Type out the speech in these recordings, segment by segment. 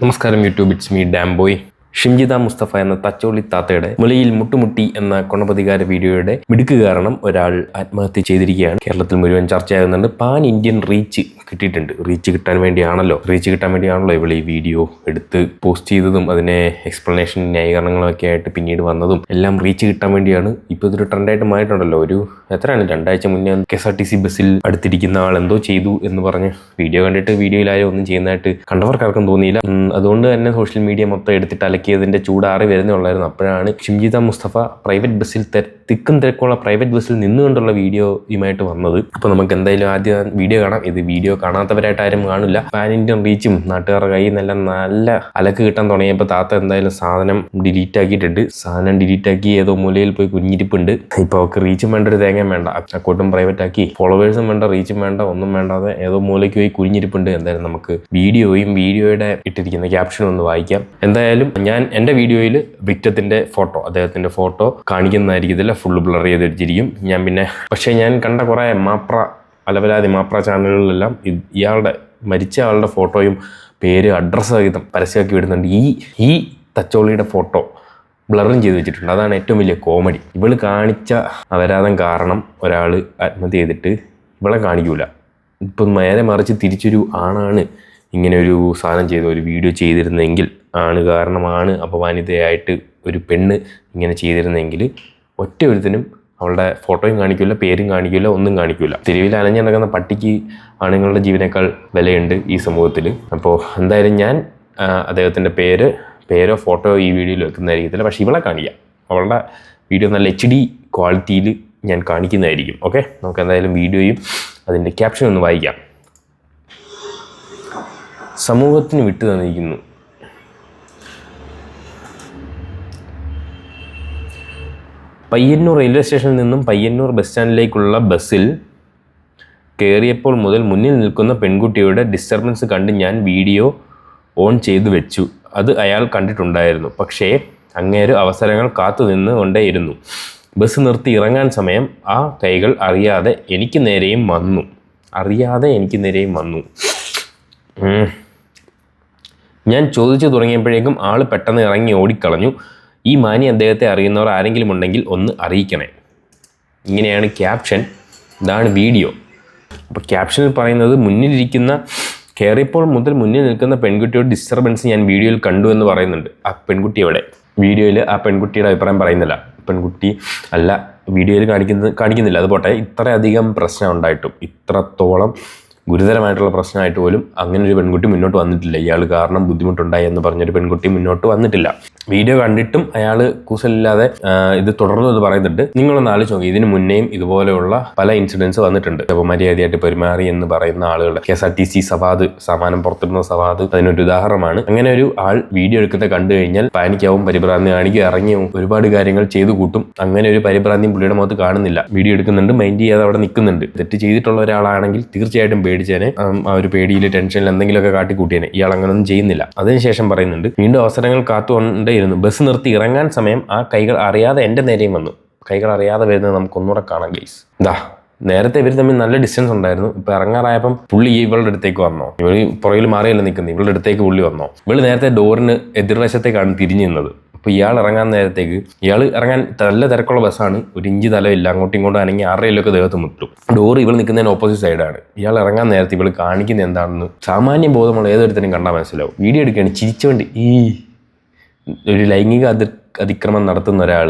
നമസ്കാരം YouTube it's me dam boy. Shimjitha Mustafa എന്ന തച്ചോളി താത്തയുടെ മുലയിൽ മുട്ടുമുട്ടി എന്ന കൊണപതികാര വീഡിയോയുടെ മിടുക്ക് കാരണം ഒരാൾ ആത്മഹത്യ ചെയ്തിരിക്കുകയാണ്. കേരളത്തിൽ മുഴുവൻ ചർച്ചയാകുന്നുണ്ട്. പാൻ ഇന്ത്യൻ റീച്ച് കിട്ടിയിട്ടുണ്ട്. റീച്ച് കിട്ടാൻ വേണ്ടിയാണല്ലോ. റീച്ച് കിട്ടാൻ വേണ്ടിയാണല്ലോ ഇവൾ ഈ വീഡിയോ എടുത്ത് പോസ്റ്റ് ചെയ്തതും അതിനെ എക്സ്പ്ലനേഷൻ ന്യായീകരണങ്ങളൊക്കെ ആയിട്ട് പിന്നീട് വന്നതും എല്ലാം റീച്ച് കിട്ടാൻ വേണ്ടിയാണ്. ഇപ്പോൾ ഇതൊരു ട്രെൻഡായിട്ട് മാറിയിട്ടുണ്ടല്ലോ. ഒരു എത്രയാണ്? രണ്ടാഴ്ച മുന്നേ K S R T C ബസ്സിൽ അടുത്തിരിക്കുന്ന ആൾ എന്തോ ചെയ്തു എന്ന് പറഞ്ഞ് വീഡിയോ കണ്ടിട്ട് വീഡിയോയിലായാലും ഒന്നും ചെയ്യുന്നതായിട്ട് കണ്ടവർക്കാർക്കും തോന്നിയില്ല. അതുകൊണ്ട് തന്നെ സോഷ്യൽ മീഡിയ മൊത്തം എടുത്തിട്ട് അലക്കിയതിന്റെ ചൂടാറി വരുന്നേ ഉള്ളായിരുന്നു. അപ്പോഴാണ് ഷിംജിത മുസ്തഫ പ്രൈവറ്റ് ബസ്സിൽ തിക്കും തിരക്കുള്ള പ്രൈവറ്റ് ബസ്സിൽ നിന്നുകൊണ്ടുള്ള വീഡിയോയുമായിട്ട് വന്നത്. അപ്പോൾ നമുക്ക് എന്തായാലും ആദ്യം വീഡിയോ കാണാം. ഇത് വീഡിയോ കാണാത്തവരായിട്ട് ആരും കാണില്ല. പാൻ ഇന്ത്യൻ റീച്ചും നാട്ടുകാരുടെ കയ്യിൽ നിന്നെല്ലാം നല്ല അലക്ക് കിട്ടാൻ തുടങ്ങിയപ്പോൾ താത്ത എന്തായാലും സാധനം ഡിലീറ്റ് ആക്കിയിട്ടുണ്ട്. സാധനം ഡിലീറ്റ് ആക്കി ഏതോ മൂലയിൽ പോയി കുഞ്ഞിരിപ്പുണ്ട്. ഇപ്പോൾ അവർക്ക് റീച്ചും വേണ്ട ഒരു തേങ്ങയും വേണ്ട. അക്കൗണ്ടും പ്രൈവറ്റ് ആക്കി. ഫോളോവേഴ്സും വേണ്ട റീച്ചും വേണ്ട ഒന്നും വേണ്ടാതെ ഏതോ മൂലയ്ക്ക് പോയി കുഞ്ഞിരിപ്പുണ്ട്. എന്തായാലും നമുക്ക് വീഡിയോയും വീഡിയോയുടെ ഇട്ടിരിക്കുന്ന ക്യാപ്ഷനും ഒന്ന് വായിക്കാം. എന്തായാലും ഞാൻ എന്റെ വീഡിയോയിൽ വിക്ടത്തിന്റെ ഫോട്ടോ അദ്ദേഹത്തിന്റെ ഫോട്ടോ കാണിക്കുന്നതായിരിക്കത്തില്ല ഫുള്ള് ബ്ലർ ചെയ്തിരിക്കും ഞാൻ പിന്നെ പക്ഷേ ഞാൻ കണ്ട കുറേ മാപ്ര അലവലാതി മാപ്ര ചാനലുകളിലെല്ലാം ഇയാളുടെ മരിച്ച ആളുടെ ഫോട്ടോയും പേര് അഡ്രസ്സ് പരസ്യമാക്കി വിടുന്നുണ്ട്. ഈ ഈ തച്ചോളിയുടെ ഫോട്ടോ ബ്ലറും ചെയ്ത് വെച്ചിട്ടുണ്ട്. അതാണ് ഏറ്റവും വലിയ കോമഡി ഇവൾ കാണിച്ച അപരാധം കാരണം ഒരാൾ ആത്മഹത്യ ചെയ്തിട്ട് ഇവളെ കാണിക്കൂല. ഇപ്പം നേരെ മറിച്ച് തിരിച്ചൊരു ആണാണ് ഇങ്ങനെ ഒരു സാധനം ചെയ്ത ഒരു വീഡിയോ ചെയ്തിരുന്നെങ്കിൽ ആണ് കാരണമാണ് അപമാനിതയായിട്ട് ഒരു പെണ്ണ് ഇങ്ങനെ ചെയ്തിരുന്നെങ്കിൽ ഒറ്റ ഒരുത്തിനും അവളുടെ ഫോട്ടോയും കാണിക്കില്ല പേരും കാണിക്കില്ല ഒന്നും കാണിക്കില്ല തെരുവിൽ അലഞ്ഞു നടക്കുന്ന പട്ടിക്ക് ആണുങ്ങളുടെ ജീവനേക്കാൾ വിലയുണ്ട് ഈ സമൂഹത്തിൽ അപ്പോൾ എന്തായാലും ഞാൻ അദ്ദേഹത്തിന്റെ പേര് പേരോ ഫോട്ടോ ഈ വീഡിയോയിൽ വെക്കുന്നതായിരിക്കത്തില്ല പക്ഷേ ഇവളെ കാണിക്കാം. അവളുടെ വീഡിയോ നല്ല എച്ച് ഡി ക്വാളിറ്റിയിൽ ഞാൻ കാണിക്കുന്നതായിരിക്കും ഓക്കെ? നമുക്ക് എന്തായാലും വീഡിയോയും അതിന്റെ ക്യാപ്ഷൻ ഒന്ന് വായിക്കാം. സമൂഹത്തിന് വിട്ടു തന്നിരിക്കുന്നു. പയ്യന്നൂർ റെയിൽവേ സ്റ്റേഷനിൽ നിന്നും പയ്യന്നൂർ ബസ് സ്റ്റാൻഡിലേക്കുള്ള ബസ്സിൽ കയറിയപ്പോൾ മുതൽ മുന്നിൽ നിൽക്കുന്ന പെൺകുട്ടിയുടെ ഡിസ്റ്റർബൻസ് കണ്ട് ഞാൻ വീഡിയോ ഓൺ ചെയ്തു വെച്ചു. അത് അയാൾ കണ്ടിട്ടുണ്ടായിരുന്നു. പക്ഷേ അങ്ങേര് അവസരങ്ങൾ കാത്തു നിന്ന് കൊണ്ടേയിരുന്നു ബസ് നിർത്തി ഇറങ്ങാൻ സമയം ആ കൈകൾ അറിയാതെ എനിക്ക് നേരെയും വന്നു. അറിയാതെ എനിക്ക് നേരെയും വന്നു. ഞാൻ ചോദിച്ചു തുടങ്ങിയപ്പോഴേക്കും ആൾ പെട്ടെന്ന് ഇറങ്ങി ഓടിക്കളഞ്ഞു. ഈ മാനി അദ്ദേഹത്തെ അറിയുന്നവർ ആരെങ്കിലും ഉണ്ടെങ്കിൽ ഒന്ന് അറിയിക്കണേ. ഇങ്ങനെയാണ് ക്യാപ്ഷൻ. ഇതാണ് വീഡിയോ. അപ്പോൾ ക്യാപ്ഷനിൽ പറയുന്നത് മുന്നിലിരിക്കുന്ന കയറിയപ്പോൾ മുതൽ മുന്നിൽ നിൽക്കുന്ന പെൺകുട്ടിയുടെ ഡിസ്റ്റർബൻസ് ഞാൻ വീഡിയോയിൽ കണ്ടു എന്ന് പറയുന്നുണ്ട്. ആ പെൺകുട്ടി എവിടെ? വീഡിയോയിൽ ആ പെൺകുട്ടിയുടെ അഭിപ്രായം പറയുന്നില്ല. പെൺകുട്ടി അല്ല വീഡിയോയിൽ കാണിക്കുന്ന കാണിക്കുന്നില്ല. അത് പോട്ടെ. ഇത്രയധികം പ്രശ്നം ഉണ്ടായിട്ടും ഇത്രത്തോളം ഗുരുതരമായിട്ടുള്ള പ്രശ്നമായിട്ട് പോലും അങ്ങനെ ഒരു പെൺകുട്ടി മുന്നോട്ട് വന്നിട്ടില്ല. ഇയാൾ കാരണം ബുദ്ധിമുട്ടുണ്ടായി എന്ന് പറഞ്ഞൊരു പെൺകുട്ടി മുന്നോട്ട് വന്നിട്ടില്ല. വീഡിയോ കണ്ടിട്ടും അയാൾ കൂസലില്ലാതെ ഇത് തുടർന്നു എന്ന് പറയുന്നുണ്ട്. നിങ്ങളൊന്ന് ആലോചിച്ച് നോക്കി ഇതിന് മുന്നേയും ഇതുപോലെയുള്ള പല ഇൻസിഡൻസ് വന്നിട്ടുണ്ട്. അപ്പോൾ മര്യാദയായിട്ട് പെരുമാറി എന്ന് പറയുന്ന ആളുകൾ K S R T C Savad സമാനം പുറത്തിടുന്ന സവാദ് അതിനൊരു ഉദാഹരണമാണ്. അങ്ങനെ ഒരു ആൾ വീഡിയോ എടുക്കുന്നത് കണ്ടു കഴിഞ്ഞാൽ പാനിക്കാവും പരിഭ്രാന്തി കാണിക്കും ഇറങ്ങിയാവും ഒരുപാട് കാര്യങ്ങൾ ചെയ്തു കൂട്ടും. അങ്ങനെ ഒരു പരിഭ്രാന്തിയും പുള്ളിയുടെ മുഖത്ത് കാണുന്നില്ല. വീഡിയോ എടുക്കുന്നുണ്ട് മൈൻഡ് ചെയ്യാതെ അവിടെ നിൽക്കുന്നുണ്ട്. തെറ്റ് ചെയ്തിട്ടുള്ള ഒരാളാണെങ്കിൽ തീർച്ചയായിട്ടും പേടിച്ചേനെ. ആ ഒരു പേടിയിൽ ടെൻഷനിൽ എന്തെങ്കിലുമൊക്കെ കാട്ടിക്കൂട്ടിയേനെ. ഇയാൾ അങ്ങനൊന്നും ചെയ്യുന്നില്ല. അതിനുശേഷം പറയുന്നുണ്ട് വീണ്ടും അവസരങ്ങൾ കാത്തുകൊണ്ടേയിരുന്നു ബസ് നിർത്തി ഇറങ്ങാൻ സമയം ആ കൈകൾ അറിയാതെ എന്റെ നേരെയും വന്നു. കൈകൾ അറിയാതെ വരുന്നത് നമുക്കൊന്നുകൂടെ കാണാം ഗൈസ് ദാ നേരത്തെ ഇവർ തമ്മിൽ നല്ല ഡിസ്റ്റൻസ് ഉണ്ടായിരുന്നു. ഇപ്പൊ ഇറങ്ങാറായപ്പം പുള്ളി ഇവളുടെ അടുത്തേക്ക് വന്നോ? ഇവൾ പുറകിൽ മാറിയല്ല നിൽക്കുന്നത് ഇവളുടെ അടുത്തേക്ക് പുള്ളി വന്നോ? ഇവൾ നേരത്തെ ഡോറിന് എതിർവശത്തേക്കാണ് തിരിഞ്ഞു നിന്നത്. അപ്പോൾ ഇയാൾ ഇറങ്ങാൻ നേരത്തേക്ക് ഇയാൾ ഇറങ്ങാൻ നല്ല തിരക്കുള്ള ബസ്സാണ്. ഒരു ഇഞ്ച് തലമില്ല അങ്ങോട്ടും ഇങ്ങോട്ടും അനങ്ങി ആറേലൊക്കെ ദേഹത്ത് മുട്ടും. ഡോർ ഇവൾ നിൽക്കുന്നതിന് ഓപ്പോസിറ്റ് സൈഡാണ് ഇയാൾ ഇറങ്ങാൻ നേരത്തെ ഇവൾ കാണിക്കുന്ന എന്താണെന്ന് സാമാന്യ ബോധമുള്ള ഏതൊരുത്തരും കണ്ടാൽ മനസ്സിലാവും. വീഡിയോ എടുക്കുകയാണ് ചിരിച്ചുകൊണ്ട് ഈ ഒരു ലൈംഗിക അതി അതിക്രമം നടത്തുന്ന ഒരാൾ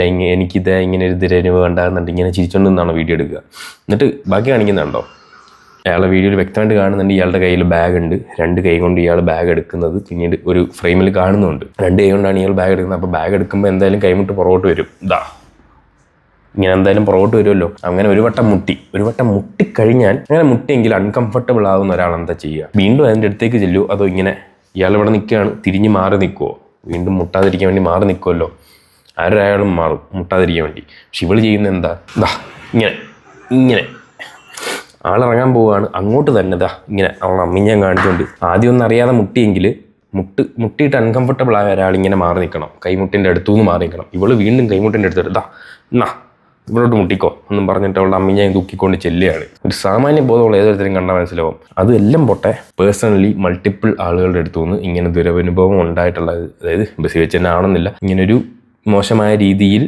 ലൈംഗിക എനിക്കിത് ഇങ്ങനെ ഒരു ദുരനുഭവം ഉണ്ടാകുന്നുണ്ട് ഇങ്ങനെ ചിരിച്ചുകൊണ്ട് നിന്നാണ് വീഡിയോ എടുക്കുക? എന്നിട്ട് ബാക്കി കാണിക്കുന്നുണ്ടോ? അയാളെ വീഡിയോയിൽ വ്യക്തമായിട്ട് കാണുന്നുണ്ട് ഇയാളുടെ കയ്യിൽ ബാഗ് ഉണ്ട്. രണ്ട് കൈ കൊണ്ട് ഇയാൾ ബാഗ് എടുക്കുന്നത് പിന്നീട് ഒരു ഫ്രെയിമിൽ കാണുന്നുണ്ട്. രണ്ട് കൈ കൊണ്ടാണ് ഇയാൾ ബാഗ് എടുക്കുന്നത്. അപ്പോൾ ബാഗ് എടുക്കുമ്പോൾ എന്തായാലും കൈമുട്ട് പുറകോട്ട് വരും. ഇതാ ഇങ്ങനെ എന്തായാലും പുറകോട്ട് വരുമല്ലോ. അങ്ങനെ ഒരു വട്ടം മുട്ടി. ഒരു വട്ടം മുട്ടിക്കഴിഞ്ഞാൽ അങ്ങനെ മുട്ടിയെങ്കിൽ അൺകംഫർട്ടബിൾ ആകുന്ന ഒരാൾ എന്താ ചെയ്യുക? വീണ്ടും അതിന്റെ അടുത്തേക്ക് ചെല്ലൂ. അതോ ഇങ്ങനെ ഇയാൾ ഇവിടെ നിൽക്കുകയാണ്. തിരിഞ്ഞ് മാറി നിൽക്കുമോ വീണ്ടും മുട്ടാതിരിക്കാൻ വേണ്ടി മാറി നിൽക്കുമല്ലോ ആരൊരാളും മാറും മുട്ടാതിരിക്കാൻ വേണ്ടി. പക്ഷെ ഇവൾ ചെയ്യുന്ന എന്താ? ദാ ഇങ്ങനെ ഇങ്ങനെ. ആളിറങ്ങാൻ പോവുകയാണ്. അങ്ങോട്ട് തന്നെ ദാ ഇങ്ങനെ. അവൾ ഞാൻ കാണിച്ചുകൊണ്ട്. ആദ്യം ഒന്നും അറിയാതെ മുട്ടിയെങ്കിൽ മുട്ട് മുട്ടിയിട്ട് അൺകംഫർട്ടബിൾ ആയ ഒരാൾ ഇങ്ങനെ മാറി നിൽക്കണം. കൈമുട്ടിന്റെ അടുത്തു നിന്ന് മാറി നിൽക്കണം. ഇവൾ വീണ്ടും കൈമുട്ടിന്റെ അടുത്ത് ദാ എന്നാ? ഇവിടോട്ട് മുട്ടിക്കോ എന്നും പറഞ്ഞിട്ട് അവളുടെ അമ്മയെ തൂക്കിക്കൊണ്ട് ചെല്ലുകയാണ്. ഒരു സാമാന്യ ബോധമുള്ള ഏതൊരുത്തരും കണ്ടാൽ മനസ്സിലാവും. അതെല്ലാം പോട്ടെ പേഴ്സണലി മൾട്ടിപ്പിൾ ആളുകളുടെ അടുത്തു നിന്ന് ഇങ്ങനെ ദുരനുഭവം ഉണ്ടായിട്ടുള്ളത് അതായത് ബസ്സിൽ വെച്ച് തന്നെ ആണെന്നില്ല ഇങ്ങനൊരു മോശമായ രീതിയിൽ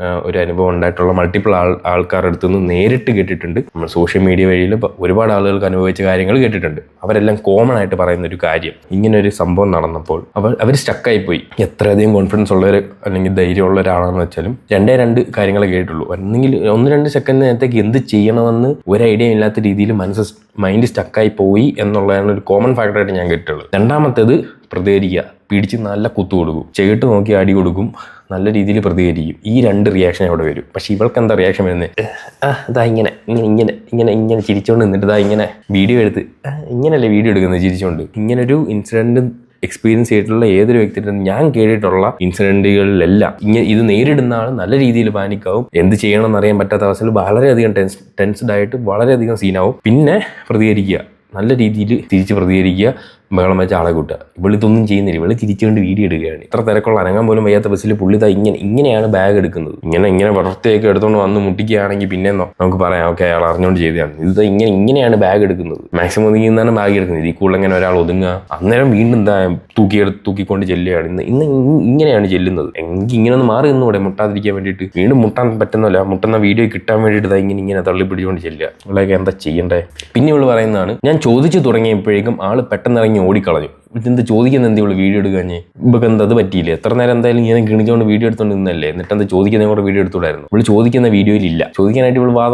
ഒരു അനുഭവം ഉണ്ടായിട്ടുള്ള മൾട്ടിപ്പിൾ ആൾ ആൾക്കാരുടെ അടുത്ത് നിന്ന് നേരിട്ട് കേട്ടിട്ടുണ്ട്. നമ്മൾ സോഷ്യൽ മീഡിയ വഴിയിൽ ഒരുപാട് ആളുകൾക്ക് അനുഭവിച്ച കാര്യങ്ങൾ കേട്ടിട്ടുണ്ട്. അവരെല്ലാം കോമൺ ആയിട്ട് പറയുന്ന ഒരു കാര്യം. ഇങ്ങനെ ഒരു സംഭവം നടന്നപ്പോൾ അവർ അവർ സ്റ്റക്കായി പോയി എത്രയധികം കോൺഫിഡൻസ് ഉള്ളവർ അല്ലെങ്കിൽ ധൈര്യമുള്ള ഒരാളാണെന്ന് വെച്ചാലും രണ്ടേ രണ്ട് കാര്യങ്ങളെ കേട്ടിട്ടുള്ളൂ. അല്ലെങ്കിൽ ഒന്ന് രണ്ട് സെക്കൻഡ് നേരത്തേക്ക് എന്ത് ചെയ്യണമെന്ന് ഒരു ഐഡിയ ഇല്ലാത്ത രീതിയിൽ മനസ്സ് മൈൻഡ് സ്റ്റക്കായി പോയി എന്നുള്ളതാണ് ഒരു കോമൺ ഫാക്ടറായിട്ട് ഞാൻ കേട്ടിട്ടുള്ളത്. രണ്ടാമത്തേത് പ്രതികരിക്കുക. പിടിച്ച് നല്ല കുത്തു കൊടുക്കും. ചെകിട്ട് നോക്കി അടി കൊടുക്കും. നല്ല രീതിയിൽ പ്രതികരിക്കും. ഈ രണ്ട് റിയാക്ഷൻ അവിടെ വരും. പക്ഷേ ഇവൾക്ക് എന്താ റിയാക്ഷൻ വരുന്നത് ഇതാ ഇങ്ങനെ ഇങ്ങനെ ഇങ്ങനെ ഇങ്ങനെ ഇങ്ങനെ ചിരിച്ചുകൊണ്ട് നിന്നിട്ട് ഇതാ ഇങ്ങനെ വീഡിയോ എടുത്ത്. "ആ, ഇങ്ങനെയല്ലേ വീഡിയോ എടുക്കുന്നത് ചിരിച്ചുകൊണ്ട് ഇങ്ങനൊരു ഒരു ഇൻസിഡന്റ് എക്സ്പീരിയൻസ് ചെയ്തിട്ടുള്ള ഏതൊരു വ്യക്തിയുടെ ഞാൻ കേട്ടിട്ടുള്ള ഇൻസിഡന്റുകളിലെല്ലാം ഇങ്ങനെ ഇത് നേരിടുന്ന ആൾ നല്ല രീതിയിൽ പാനിക്കാവും എന്ത് ചെയ്യണമെന്ന് അറിയാൻ പറ്റാത്ത അവസ്ഥയിൽ വളരെയധികം ടെൻസ് ടെൻസ്ഡ് ആയിട്ട് വളരെയധികം സീനാവും പിന്നെ പ്രതികരിക്കുക. നല്ല രീതിയിൽ തിരിച്ച് പ്രതികരിക്കുക. ബഹളം വെച്ച ആളെ കൂട്ടുക. ഇവളിതൊന്നും ചെയ്യുന്നില്ല. ഇവൾ തിരിച്ചുകൊണ്ട് വീഡിയോ എടുക്കുകയാണ്. ഇത്ര തിരക്കുള്ള അനങ്ങാൻ പോലും വയ്യാത്ത ബസ്സിൽ പുള്ളി താ ഇങ്ങനെ ഇങ്ങനെയാണ് ബാഗ് എടുക്കുന്നത്. ഇങ്ങനെ ഇങ്ങനെ വളർത്തിയൊക്കെ എടുത്തുകൊണ്ട് വന്ന് മുട്ടിക്കുകയാണെങ്കിൽ പിന്നെ നമുക്ക് പറയാം ഓക്കെ അയാൾ അറിഞ്ഞുകൊണ്ട് ചെയ്തതാണ്. ഇത് ഇങ്ങനെ ഇങ്ങനെയാണ് ബാഗ് എടുക്കുന്നത്. മാക്സിമം ഒതുങ്ങി നിന്നാണ് ബാഗ് എടുക്കുന്നത്. ഈ കൂടുതൽ ഇങ്ങനെ ഒരാൾ ഒതുങ്ങുക? അന്നേരം വീണ്ടും എന്താ തൂക്കിയെടുത്ത് തൂക്കിക്കൊണ്ട് ചെല്ലുകയാണ്. ഇന്ന് ഇന്ന് ഇങ്ങനെയാണ് ചെല്ലുന്നത്. എങ്കിൽ ഇങ്ങനെ ഒന്ന് മാറി നിന്നൂടെ മുട്ടാതിരിക്കാൻ വേണ്ടിയിട്ട്. വീണ്ടും മുട്ടാൻ പറ്റുന്നില്ല മുട്ടുന്ന വീഡിയോ കിട്ടാൻ വേണ്ടിയിട്ട് ഇങ്ങനെ ഇങ്ങനെ തള്ളി പിടിച്ചുകൊണ്ട് ചെല്ലുക. ഇവളൊക്കെ എന്താ ചെയ്യണ്ടേ? പിന്നെ ഇവൾ പറയുന്നതാണ് ഞാൻ ചോദിച്ചു തുടങ്ങിയപ്പോഴേക്കും ആൾ പെട്ടെന്ന് ഓടിക്കളഞ്ഞു. എന്ത് ചോദിക്കുന്ന എന്തേ ഉള്ളൂ വീഡിയോ എടുക്കാഞ്ഞ് ഇപ്പൊക്കെ എന്താ അത് പറ്റിയില്ല? എത്ര നേരം എന്തായാലും ഇങ്ങനെ കിണിച്ചുകൊണ്ട് വീഡിയോ എടുത്തോണ്ട് നിന്നല്ലേ? എന്നിട്ട് എന്താ ചോദിക്കുന്ന കൂടെ വീഡിയോ എടുത്തുകൂടായിരുന്നു? ഇവൾ ചോദിക്കുന്ന വീഡിയോയിലില്ല ചോദിക്കാനായിട്ട് ഇവൾ വാ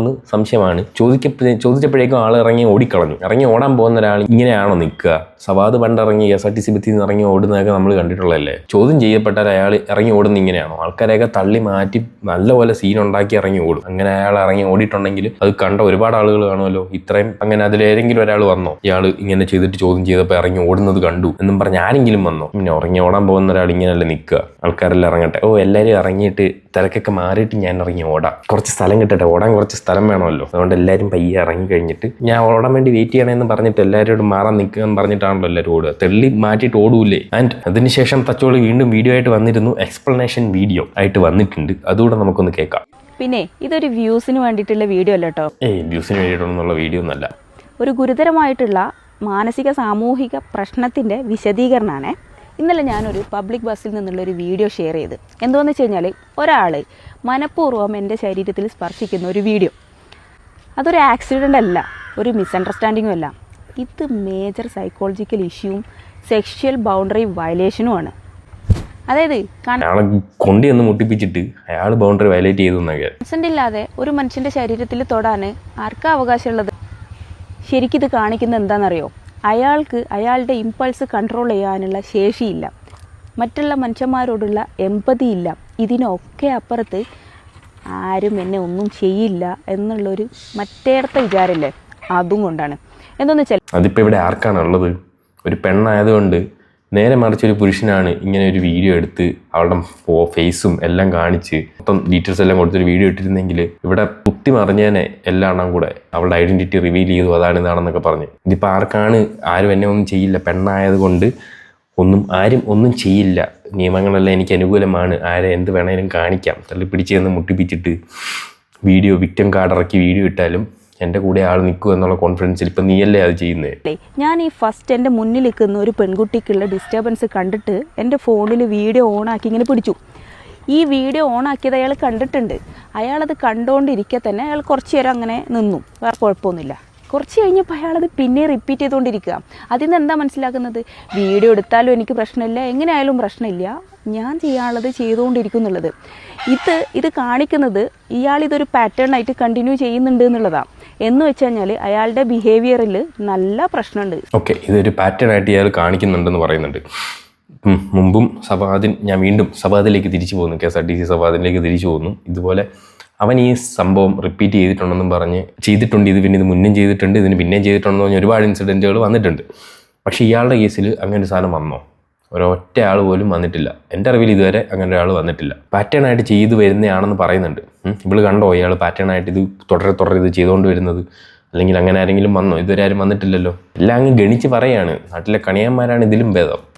എന്ന് സംശയമാണ്. ചോദിക്ക ചോദിച്ചപ്പോഴേക്കും ആൾ ഇറങ്ങി ഓടിക്കളഞ്ഞു. ഇറങ്ങി ഓടാൻ പോകുന്ന ഒരാൾ ഇങ്ങനെയാണോ നിൽക്കുക? സവാദ് പണ്ട് ഇറങ്ങി എസ് ആർ ടി സി ബത്തിൽ നിന്ന് ഇറങ്ങി ഓടുന്നതൊക്കെ നമ്മൾ കണ്ടിട്ടുള്ളതല്ലേ? ചോദ്യം ചെയ്യപ്പെട്ടാൽ അയാൾ ഇറങ്ങി ഓടുന്ന ഇങ്ങനെയാണോ? ആൾക്കാരെയൊക്കെ തള്ളി മാറ്റി നല്ലപോലെ സീൻ ഉണ്ടാക്കി ഇറങ്ങി ഓടും. അങ്ങനെ അയാൾ ഇറങ്ങി ഓടിയിട്ടുണ്ടെങ്കിൽ അത് കണ്ട ഒരുപാട് ആളുകൾ കാണുമല്ലോ. ഇത്രയും അങ്ങനെ അതിലേതെങ്കിലും ഒരാൾ വന്നോ? ഇയാൾ ഇങ്ങനെ ചെയ്തിട്ട് ചോദ്യം ചെയ്തപ്പോൾ ഇറങ്ങി ഓടുന്നത് കണ്ടു എന്നും പറഞ്ഞ് ആരെങ്കിലും വന്നോ? പിന്നെ ഇറങ്ങി ഓടാൻ പോകുന്ന ഒരാൾ ഇങ്ങനെയല്ല നിൽക്കുക. ആൾക്കാരെല്ലാം ഇറങ്ങട്ടെ. ഓ എല്ലാവരും ഇറങ്ങിയിട്ട് തിരക്കൊക്കെ മാറിയിട്ട് ഞാൻ ഇറങ്ങി ഓടാം. കുറച്ച് സ്ഥലം കിട്ടട്ടെ. ഓടാൻ കുറച്ച് സ്ഥലം വേണമല്ലോ. അതുകൊണ്ട് എല്ലാവരും പയ്യെ ഇറങ്ങി കഴിഞ്ഞിട്ട് ഞാൻ ഓടാൻ വേണ്ടി വെയിറ്റ് ചെയ്യണമെന്ന് പറഞ്ഞിട്ട് എല്ലാവരോടും മാറാൻ എന്ന് പറഞ്ഞിട്ടാണല്ലോ എല്ലാവരും ഓടുക തെള്ളി മാറ്റിയിട്ട് ഓടൂലേ ആൻഡ് അതിനുശേഷം തച്ചോളി വീണ്ടും വീഡിയോ ആയിട്ട് വന്നിരുന്നു എക്സ്പ്ലനേഷൻ വീഡിയോ ആയിട്ട് വന്നിട്ടുണ്ട്. അതുകൂടെ നമുക്കൊന്ന് കേൾക്കാം. പിന്നെ ഇതൊരു വ്യൂസിന് വേണ്ടിയിട്ടുള്ള വീഡിയോ അല്ല കേട്ടോ ഏയ് വ്യൂസിന് വേണ്ടിയിട്ടുള്ള വീഡിയോ ഒന്നല്ല ഒരു ഗുരുതരമായിട്ടുള്ള മാനസിക സാമൂഹിക പ്രശ്നത്തിന്റെ വിശദീകരണമാണ് ഇന്നലെ ഞാനൊരു പബ്ലിക് ബസ്സിൽ നിന്നുള്ള ഒരു വീഡിയോ ഷെയർ ചെയ്ത്. എന്തോന്ന് വെച്ച് കഴിഞ്ഞാൽ ഒരാൾ മനഃപൂർവം എന്റെ ശരീരത്തിൽ സ്പർശിക്കുന്ന ഒരു വീഡിയോ അതൊരു ആക്സിഡന്റ് അല്ല ഒരു മിസ്അണ്ടർസ്റ്റാൻഡിങ്ങും അല്ല. ഇത് മേജർ സൈക്കോളജിക്കൽ ഇഷ്യൂവും സെക്ഷൽ ബൗണ്ടറി വയലേഷനുമാണ് അതായത് അയാളെ കൊണ്ടി ഒന്ന് മുട്ടിപ്പിച്ചിട്ട് അയാൾ ബൗണ്ടറി വയലേറ്റ് ചെയ്തു കൺസെന്റ് ഇല്ലാതെ ഒരു മനുഷ്യന്റെ ശരീരത്തിൽ തൊടാൻ ആർക്കാ അവകാശമുള്ളത്? ശരിക്കിത് കാണിക്കുന്നത് എന്താണെന്നറിയോ? അയാൾക്ക് അയാളുടെ ഇമ്പൾസ് കൺട്രോൾ ചെയ്യാനുള്ള ശേഷിയില്ല. മറ്റുള്ള മനുഷ്യന്മാരോടുള്ള എമ്പതി ഇല്ല. ഇതിനൊക്കെ അപ്പുറത്ത് ആരും എന്നെ ഒന്നും ചെയ്യില്ല എന്നുള്ളൊരു മറ്റേടത്തെ വിചാരമില്ലേ? അതും കൊണ്ടാണ്. എന്തെന്ന് വെച്ചാൽ അതിപ്പോൾ ഇവിടെ ആർക്കാണുള്ളത് ഒരു പെണ്ണായതുകൊണ്ട് നേരെ മറിച്ച് ഒരു പുരുഷനാണ് ഇങ്ങനെ ഒരു വീഡിയോ എടുത്ത് അവളുടെ ഫേസും എല്ലാം കാണിച്ച് മൊത്തം ഡീറ്റെയിൽസ് എല്ലാം കൊടുത്തൊരു വീഡിയോ ഇട്ടിരുന്നെങ്കിൽ ഇവിടെ കുത്തി മറിഞ്ഞേനെ എല്ലാം കൂടെ അവളുടെ ഐഡന്റിറ്റി റിവീൽ ചെയ്തു അതാണ് ഇതാണെന്നൊക്കെ പറഞ്ഞ്. ഇതിപ്പോൾ ആർക്കാണ് ആരും എന്നെ ഒന്നും ചെയ്യില്ല. പെണ്ണായതുകൊണ്ട് ഒന്നും ആരും ഒന്നും ചെയ്യില്ല. നിയമങ്ങളെല്ലാം എനിക്ക് അനുകൂലമാണ്. ആരെ എന്ത് വേണേലും കാണിക്കാം. തള്ളി പിടിച്ചെന്ന് മുട്ടിപ്പിച്ചിട്ട് വീഡിയോ വിക്റ്റം കാർഡ് ഇറക്കി വീഡിയോ ഇട്ടാലും എന്റെ കൂടെ ആൾ നിൽക്കും എന്നുള്ള കോൺഫിഡൻസിൽ ഇപ്പം നീയല്ലേ അത് ചെയ്യുന്നത് ഞാൻ ഈ ഫസ്റ്റ് എന്റെ മുന്നിൽ നിൽക്കുന്ന ഒരു പെൺകുട്ടിക്കുള്ള ഡിസ്റ്റർബൻസ് കണ്ടിട്ട് എന്റെ ഫോണിൽ വീഡിയോ ഓണാക്കി ഇങ്ങനെ പിടിച്ചു. ഈ വീഡിയോ ഓണാക്കിയത് അയാൾ കണ്ടിട്ടുണ്ട്. അയാളത് കണ്ടുകൊണ്ടിരിക്കെ തന്നെ അയാൾ കുറച്ച് നേരം അങ്ങനെ നിന്നു. വേറെ കുഴപ്പമൊന്നുമില്ല. കുറച്ച് കഴിഞ്ഞപ്പോൾ അയാളത് പിന്നെ റിപ്പീറ്റ് ചെയ്തുകൊണ്ടിരിക്കുക. അതിൽ നിന്ന് എന്താ മനസ്സിലാക്കുന്നത്? വീഡിയോ എടുത്താലും എനിക്ക് പ്രശ്നമില്ല. എങ്ങനെയായാലും പ്രശ്നമില്ല. ഞാൻ ചെയ്യാനുള്ളത് ചെയ്തുകൊണ്ടിരിക്കും എന്നുള്ളത് ഇത് ഇത് കാണിക്കുന്നത് ഇയാൾ ഇതൊരു പാറ്റേൺ ആയിട്ട് കണ്ടിന്യൂ ചെയ്യുന്നുണ്ട് എന്നുള്ളതാണ് എന്ന് വെച്ച് കഴിഞ്ഞാൽ അയാളുടെ ബിഹേവിയറിൽ നല്ല പ്രശ്നമുണ്ട് ഓക്കെ ഇതൊരു പാറ്റേൺ ആയിട്ട് ഇയാൾ കാണിക്കുന്നുണ്ടെന്ന് പറയുന്നുണ്ട്. മുമ്പും സവാദിൻ ഞാൻ വീണ്ടും സവാദിലേക്ക് തിരിച്ചു പോകുന്നു. K S R T C സവാദിലേക്ക് തിരിച്ചു പോകുന്നു. ഇതുപോലെ അവൻ ഈ സംഭവം റിപ്പീറ്റ് ചെയ്തിട്ടുണ്ടെന്നും പറഞ്ഞ് ചെയ്തിട്ടുണ്ട്. ഇത് പിന്നെ ഇത് മുന്നും ചെയ്തിട്ടുണ്ട്. ഇതിന് പിന്നെയും ചെയ്തിട്ടുണ്ടെന്ന് പറഞ്ഞ് ഒരുപാട് ഇൻസിഡന്റുകൾ വന്നിട്ടുണ്ട്. പക്ഷേ ഇയാളുടെ കേസിൽ അങ്ങനെ ഒരു സാധനം വന്നോ? ഒരൊറ്റ ആൾ പോലും വന്നിട്ടില്ല. എന്റെ അറിവിൽ ഇതുവരെ അങ്ങനെ ഒരാൾ വന്നിട്ടില്ല. പാറ്റേൺ ആയിട്ട് ചെയ്തു വരുന്നതാണെന്ന് പറയുന്നുണ്ട്. ഉം, ഇവൾ കണ്ടോ? ഇയാൾ പാറ്റേൺ ആയിട്ട് ഇത് തുടരെ തുടരെ ഇത് ചെയ്തുകൊണ്ട് വരുന്നത്. അല്ലെങ്കിൽ അങ്ങനെ ആരെങ്കിലും വന്നോ? ഇതുവരെ ആരും വന്നിട്ടില്ലല്ലോ. എല്ലാം അങ്ങ് ഗണിച്ച് പറയാണ്. നാട്ടിലെ കണിയന്മാരാണ് ഇതിലും ഭേദം.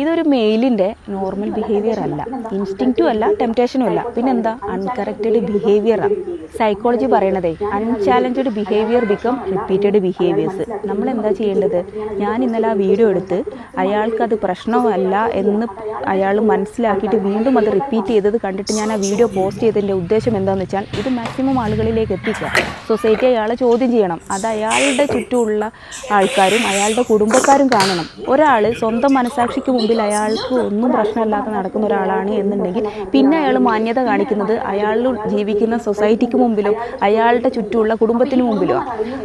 ഇതൊരു മെയിലിന്റെ നോർമൽ ബിഹേവിയർ അല്ല. ഇൻസ്റ്റിങ്റ്റും അല്ല ടെംപ്റ്റേഷനും അല്ല. പിന്നെന്താ? അൺകറക്റ്റഡ് ബിഹേവിയറാണ് psychology പറയണതേ unchallenged behaviour become repeated behaviours നമ്മൾ എന്താ ചെയ്യേണ്ടത്? ഞാൻ ഇന്നലെ ആ വീഡിയോ എടുത്ത് അയാൾക്കത് പ്രശ്നമല്ല എന്ന് അയാൾ മനസ്സിലാക്കിയിട്ട് വീണ്ടും അത് റിപ്പീറ്റ് ചെയ്തത് കണ്ടിട്ട് ഞാൻ ആ വീഡിയോ പോസ്റ്റ് ചെയ്തതിന്റെ ഉദ്ദേശം എന്താണെന്ന് വെച്ചാൽ ഇത് മാക്സിമം ആളുകളിലേക്ക് എത്തിക്കുക. സൊസൈറ്റി അയാളെ ചോദ്യം ചെയ്യണം. അത് അയാളുടെ ചുറ്റുമുള്ള ആൾക്കാരും അയാളുടെ കുടുംബക്കാരും കാണണം. ഒരാൾ സ്വന്തം മനസാക്ഷിക്ക് മുമ്പിൽ അയാൾക്ക് ഒന്നും പ്രശ്നമില്ലാതെ നടക്കുന്ന ഒരാളാണ് എന്നുണ്ടെങ്കിൽ പിന്നെ അയാൾ മാന്യത കാണിക്കുന്നത് അയാൾ ജീവിക്കുന്ന സൊസൈറ്റിക്ക് മുമ്പിലും അയാളുടെ ചുറ്റുമുള്ള കുടുംബത്തിന് മുമ്പിലും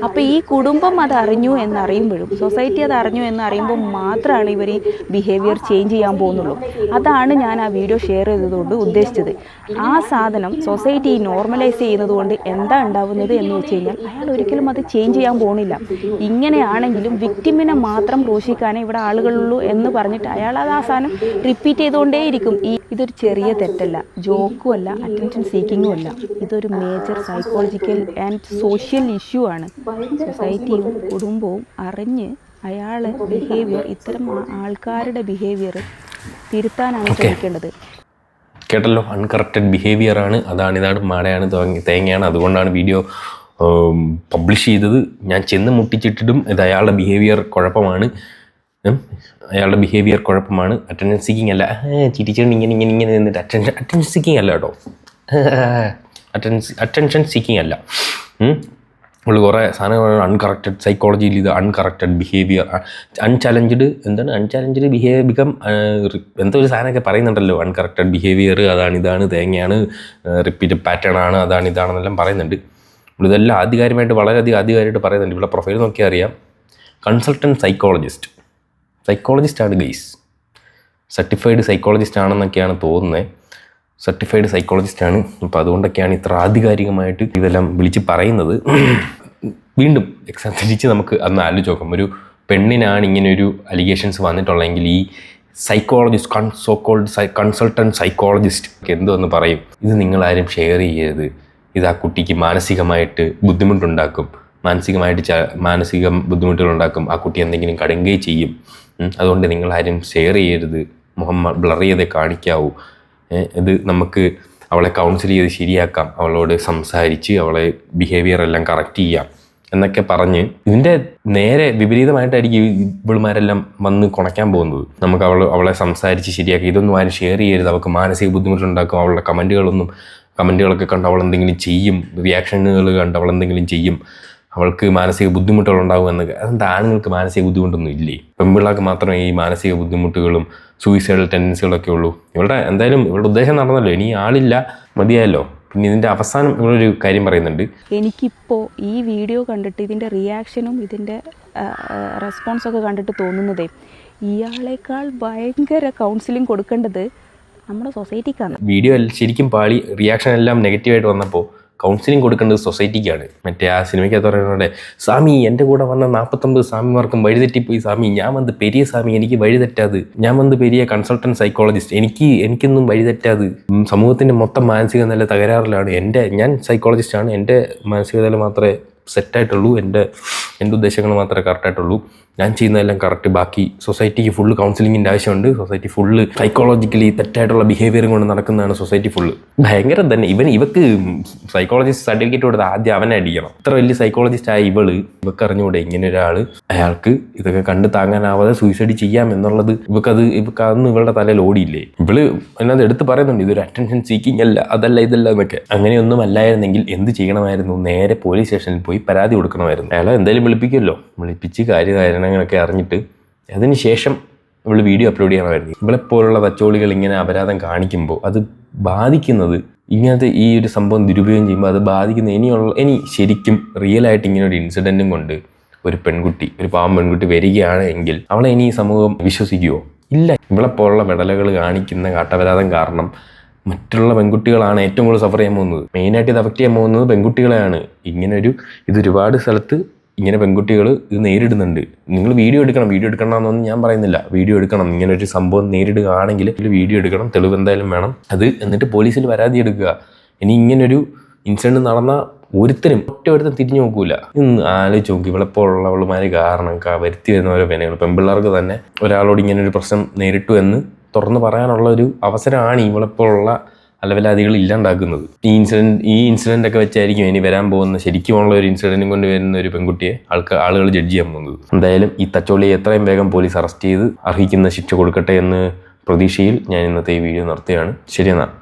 അപ്പോൾ ഈ കുടുംബം അത് അറിഞ്ഞു എന്നറിയുമ്പോഴും സൊസൈറ്റി അത് അറിഞ്ഞു എന്ന് അറിയുമ്പോൾ മാത്രമാണ് ഇവർ ഈ ബിഹേവിയർ ചേഞ്ച് ചെയ്യാൻ പോകുന്നുള്ളൂ. അതാണ് ഞാൻ ആ വീഡിയോ ഷെയർ ചെയ്തതുകൊണ്ട് ഉദ്ദേശിച്ചത്. ആ സാധനം സൊസൈറ്റി നോർമലൈസ് ചെയ്യുന്നത് കൊണ്ട് എന്താ ഉണ്ടാവുന്നത് എന്ന് വെച്ച് കഴിഞ്ഞാൽ അയാൾ ഒരിക്കലും അത് ചേഞ്ച് ചെയ്യാൻ പോകുന്നില്ല. ഇങ്ങനെയാണെങ്കിലും വിക്ടിമിനെ മാത്രം ക്രൂശിക്കാനേ ഇവിടെ ആളുകളുള്ളൂ എന്ന് പറഞ്ഞിട്ട് അയാൾ അത് ആ സാധനം റിപ്പീറ്റ് ചെയ്തുകൊണ്ടേയിരിക്കും ഈ ഇതൊരു ചെറിയ തെറ്റല്ല. ജോക്കും അല്ല അറ്റൻഷൻ സീക്കിങ്ങും അല്ല. ഇതൊരു major psychological and social issue ആണ്. സൊസൈറ്റിയും കുടുംബവും അറിഞ്ഞ് അയാളെ ബിഹേവിയർ ഇത്തരം ആൾക്കാരുടെ ബിഹേവിയർ തിരുത്താനാണ് ശ്രമിക്കേണ്ടത്. കേട്ടല്ലോ അൺകറക്റ്റഡ് ബിഹേവിയർ ആണ്. അതാണ് ഇതാണ്. മഴയാണ് തേങ്ങ- തേങ്ങയാണ്. അതുകൊണ്ടാണ് വീഡിയോ പബ്ലിഷ് ചെയ്തത്. ഞാൻ ചെന്ന് മുട്ടിച്ചിട്ടിട്ടും ഇത് അയാളുടെ ബിഹേവിയർ കുഴപ്പമാണ്. അയാളുടെ ബിഹേവിയർ കുഴപ്പമാണ്. അറ്റൻഡൻസ് സീക്കിംഗ് അല്ല. ചിരിച്ചുകൊണ്ട് ഇങ്ങനെ ഇങ്ങനെ ഇങ്ങനെ നിന്നിട്ട് അറ്റൻഷൻ അറ്റൻഷൻ സീക്കിംഗ് അല്ല കേട്ടോ. അറ്റൻസ് അറ്റൻഷൻ സീക്കിംഗ് അല്ല. ഉള്ള കുറേ സാധനങ്ങൾ അൺകറക്റ്റഡ് സൈക്കോളജിയിൽ ഇത് അൺകറക്റ്റഡ് ബിഹേവിയർ അൺചാലഞ്ച്ഡ് എന്താണ്? അൺചാലഞ്ച്ഡ് ബിഹേവിയർ ബിക്കം എന്തോ ഒരു സാധനമൊക്കെ പറയുന്നുണ്ടല്ലോ. അൺകറക്റ്റഡ് ബിഹേവിയർ അതാണ് ഇതാണ് തേങ്ങയാണ് റിപ്പീറ്റ് പാറ്റേൺ ആണ് അതാണ് ഇതാണെന്നെല്ലാം പറയുന്നുണ്ട്. ഇതെല്ലാം ആധികാരികമായിട്ട് വളരെയധികം ആധികാരികമായിട്ട് പറയുന്നുണ്ട്. ഇവിടെ പ്രൊഫൈൽ നോക്കിയാൽ അറിയാം. Consultant psychologist psychologist guys. Certified psychologist ആണെന്നൊക്കെയാണ് തോന്നുന്നത് സർട്ടിഫൈഡ് സൈക്കോളജിസ്റ്റ് ആണ്. അപ്പോൾ അതുകൊണ്ടൊക്കെയാണ് ഇത്ര ആധികാരികമായിട്ട് ഇതെല്ലാം വിളിച്ച് പറയുന്നത്. വീണ്ടും എക്സാം തിരിച്ച് നമുക്ക് അന്ന് ആലോചിച്ച് നോക്കാം. ഒരു പെണ്ണിനാണ് ഇങ്ങനെയൊരു അലിഗേഷൻസ് വന്നിട്ടുള്ളതെങ്കിൽ ഈ സൈക്കോളജിസ്റ്റ് കൺ സോ കോൾഡ് കൺസൾട്ടന്റ് സൈക്കോളജിസ്റ്റ് എന്തുവെന്ന് പറയും? ഇത് നിങ്ങളാരും ഷെയർ ചെയ്യരുത്. ഇത് ആ കുട്ടിക്ക് മാനസികമായിട്ട് ബുദ്ധിമുട്ടുണ്ടാക്കും. മാനസികമായിട്ട് മാനസിക ബുദ്ധിമുട്ടുകൾ ഉണ്ടാക്കും. ആ കുട്ടി എന്തെങ്കിലും കടുങ്ങുകയും ചെയ്യും. അതുകൊണ്ട് നിങ്ങൾ ആരും ഷെയർ ചെയ്യരുത്. മുഖം ബ്ലർ ചെയ്തേ കാണിക്കാവൂ. ഇത് നമുക്ക് അവളെ കൗൺസിൽ ചെയ്ത് ശരിയാക്കാം. അവളോട് സംസാരിച്ച് അവളെ ബിഹേവിയർ എല്ലാം കറക്റ്റ് ചെയ്യാം. എന്നൊക്കെ പറഞ്ഞ് ഇതിന്റെ നേരെ വിപരീതമായിട്ടായിരിക്കും ഇവളുമാരെല്ലാം വന്ന് കുണയ്ക്കാൻ പോകുന്നത്. നമുക്ക് അവൾ അവളെ സംസാരിച്ച് ശരിയാക്കി. ഇതൊന്നും ആരും ഷെയർ ചെയ്യരുത്. അവൾക്ക് മാനസിക ബുദ്ധിമുട്ടുണ്ടാക്കും അവളുടെ കമന്റുകളൊന്നും കമന്റുകളൊക്കെ കണ്ട് അവൾ എന്തെങ്കിലും ചെയ്യും. റിയാക്ഷനുകൾ കണ്ട് അവൾ എന്തെങ്കിലും ചെയ്യും. അവൾക്ക് മാനസിക ബുദ്ധിമുട്ടുകൾ എന്ന് അതെന്താ? ആണുങ്ങൾക്ക് മാനസിക ബുദ്ധിമുട്ടൊന്നും ഇല്ലേ? പെൺപിള്ളേർക്ക് മാത്രമേ ഈ മാനസിക ബുദ്ധിമുട്ടുകളും സൂയിസൈഡൽ ടെൻഡൻസികളൊക്കെ ഉള്ളൂ. ഇവളുടെ എന്തായാലും ഇവളുടെ ഉദ്ദേശം നടന്നല്ലോ. ഇനി ആളില്ല മതിയായല്ലോ. പിന്നെ ഇതിന്റെ അവസാനം ഇവളൊരു കാര്യം പറയുന്നുണ്ട്. എനിക്കിപ്പോൾ ഈ വീഡിയോ കണ്ടിട്ട് ഇതിന്റെ റിയാക്ഷനും ഇതിന്റെ റെസ്പോൺസൊക്കെ കണ്ടിട്ട് തോന്നുന്നതേ ഇയാളേക്കാൾ ഭയങ്കര കൗൺസിലിംഗ് കൊടുക്കേണ്ടത് നമ്മുടെ സൊസൈറ്റിക്കാണ് വീഡിയോ ശരിക്കും പാളി റിയാക്ഷൻ എല്ലാം നെഗറ്റീവായിട്ട് വന്നപ്പോൾ കൗൺസിലിംഗ് കൊടുക്കേണ്ടത് സൊസൈറ്റിക്കാണ് മറ്റേ ആ സിനിമയ്ക്കകത്ത് പറയുന്നത് സ്വാമി എന്റെ കൂടെ വന്ന നാൽപ്പത്തൊമ്പത് സ്വാമിമാർക്കും വഴിതെറ്റിപ്പോയി സ്വാമി. ഞാൻ വന്ന് പെരിയ സ്വാമി എനിക്ക് വഴിതെറ്റാത്. ഞാൻ വന്ന് പെരിയ കൺസൾട്ടന്റ് സൈക്കോളജിസ്റ്റ് എനിക്ക് എനിക്കൊന്നും വഴിതെറ്റാത്. സമൂഹത്തിന്റെ മൊത്തം മാനസിക നില തകരാറിലാണ്. എന്റെ ഞാൻ സൈക്കോളജിസ്റ്റാണ് എന്റെ മാനസിക നില മാത്രമേ സെറ്റായിട്ടുള്ളൂ എന്റെ എന്റെ ഉദ്ദേശങ്ങൾ മാത്രമേ കറക്റ്റായിട്ടുള്ളൂ ഞാൻ ചെയ്യുന്നതെല്ലാം കറക്റ്റ് ബാക്കി സൊസൈറ്റിക്ക് ഫുള്ള് കൗൺസിലിങ്ങിന്റെ ആവശ്യമുണ്ട്. സൊസൈറ്റി ഫുള്ള് സൈക്കോളജിക്കലി തെറ്റായിട്ടുള്ള ബിഹേവിയറും കൊണ്ട് നടക്കുന്നതാണ് സൊസൈറ്റി ഫുള്ള് ഭയങ്കര തന്നെ. ഇവൻ ഇവക്ക് സൈക്കോളജിസ്റ്റ് സർട്ടിഫിക്കറ്റ് കൊടുത്ത് ആദ്യം അവനെ അടിക്കണം. ഇത്ര വലിയ സൈക്കോളജിസ്റ്റ് ആയ ഇവൾ ഇവക്ക് അറിഞ്ഞുകൂടെ ഇങ്ങനെ ഒരാൾ അയാൾക്ക് ഇതൊക്കെ കണ്ട് താങ്ങാനാവാതെ സൂയിസൈഡ് ചെയ്യാം എന്നുള്ളത് ഇവക്കത് ഇവക്ക് അന്ന് ഇവളുടെ തലയിൽ ഓടിയില്ലേ? ഇവൾ അതിനകത്ത് എടുത്ത് പറയുന്നുണ്ട് ഇതൊരു അറ്റൻഷൻ സീക്കിംഗ് അല്ല അതല്ല ഇതല്ല എന്നൊക്കെ. അങ്ങനെയൊന്നും അല്ലായിരുന്നെങ്കിൽ എന്ത് ചെയ്യണമായിരുന്നു? നേരെ പോലീസ് സ്റ്റേഷനിൽ പോയി പരാതി കൊടുക്കണമായിരുന്നു. അയാളെ എന്തായാലും വിളിപ്പിക്കുമല്ലോ. വിളിപ്പിച്ച് കാര്യകാരണങ്ങളൊക്കെ അറിഞ്ഞിട്ട് അതിന് ശേഷം ഇവൾ വീഡിയോ അപ്ലോഡ് ചെയ്യണമായിരുന്നു ഇവളെ പോലുള്ള തച്ചോളികൾ ഇങ്ങനെ അപരാധം കാണിക്കുമ്പോൾ അത് ബാധിക്കുന്നത് ഇങ്ങനത്തെ ഈ ഒരു സംഭവം ദുരുപയോഗം ചെയ്യുമ്പോൾ അത് ബാധിക്കുന്ന ഇനിയുള്ള ഇനി ശരിക്കും റിയൽ ആയിട്ട് ഇങ്ങനെ ഒരു ഇൻസിഡന്റും കൊണ്ട് ഒരു പെൺകുട്ടി ഒരു പാവം പെൺകുട്ടി വരികയാണ് എങ്കിൽ അവളെ ഇനി ഈ സമൂഹം വിശ്വസിക്കുമോ ഇല്ല. ഇവളെപ്പോലുള്ള പോലുള്ള വിടലുകൾ കാണിക്കുന്ന കാട്ടപരാധം കാരണം മറ്റുള്ള പെൺകുട്ടികളാണ് ഏറ്റവും കൂടുതൽ സഫർ ചെയ്യാൻ പോകുന്നത്. മെയിനായിട്ട് ഇത് അഫക്റ്റ് ചെയ്യാൻ പോകുന്നത് പെൺകുട്ടികളെയാണ്. ഇങ്ങനൊരു ഇത് ഒരുപാട് സ്ഥലത്ത് ഇങ്ങനെ പെൺകുട്ടികൾ ഇത് നേരിടുന്നുണ്ട്. നിങ്ങൾ വീഡിയോ എടുക്കണം. വീഡിയോ എടുക്കണം എന്നൊന്നും ഞാൻ പറയുന്നില്ല. വീഡിയോ എടുക്കണം. ഇങ്ങനെ ഒരു സംഭവം നേരിടുകയാണെങ്കിൽ വീഡിയോ എടുക്കണം. തെളിവ് എന്തായാലും വേണം. അത് എന്നിട്ട് പോലീസിൽ പരാതി എടുക്കുക. ഇനി ഇങ്ങനൊരു ഇൻസിഡന്റ് നടന്ന ഒരുത്തരും ഒറ്റ ഒരുത്തരും തിരിഞ്ഞു നോക്കൂല. ഇന്ന് ആലോചിച്ച് നോക്കി. ഇവളെപ്പോഴുള്ളവളുമാര് കാരണം വരുത്തി വരുന്ന ഓരോ വിനകൾ പെൺപിള്ളേർക്ക് തന്നെ ഒരാളോട് ഇങ്ങനെ ഒരു പ്രശ്നം നേരിട്ടു എന്ന് തുറന്നു പറയാനുള്ള ഒരു അവസരമാണ് ഇവളെപ്പോഴുള്ള അലവലാദികൾ ഇല്ലാണ്ടാക്കുന്നത്. ഈ ഇൻസിഡന്റ് ഈ ഇൻസിഡന്റ് ഒക്കെ വെച്ചായിരിക്കും ഇനി വരാൻ പോകുന്ന ശരിക്കും ഉള്ള ഒരു ഇൻസിഡന്റും കൊണ്ട് വരുന്ന ഒരു പെൺകുട്ടിയെ ആൾക്ക് ആളുകൾ ജഡ്ജ് ചെയ്യാൻ പോകുന്നത്. എന്തായാലും ഈ തച്ചോളി എത്രയും വേഗം പോലീസ് അറസ്റ്റ് ചെയ്ത് അർഹിക്കുന്ന ശിക്ഷ കൊടുക്കട്ടെ എന്ന് പ്രതീക്ഷയിൽ ഞാൻ ഇന്നത്തെ ഈ വീഡിയോ നിർത്തുകയാണ്. ശരിയെന്നാ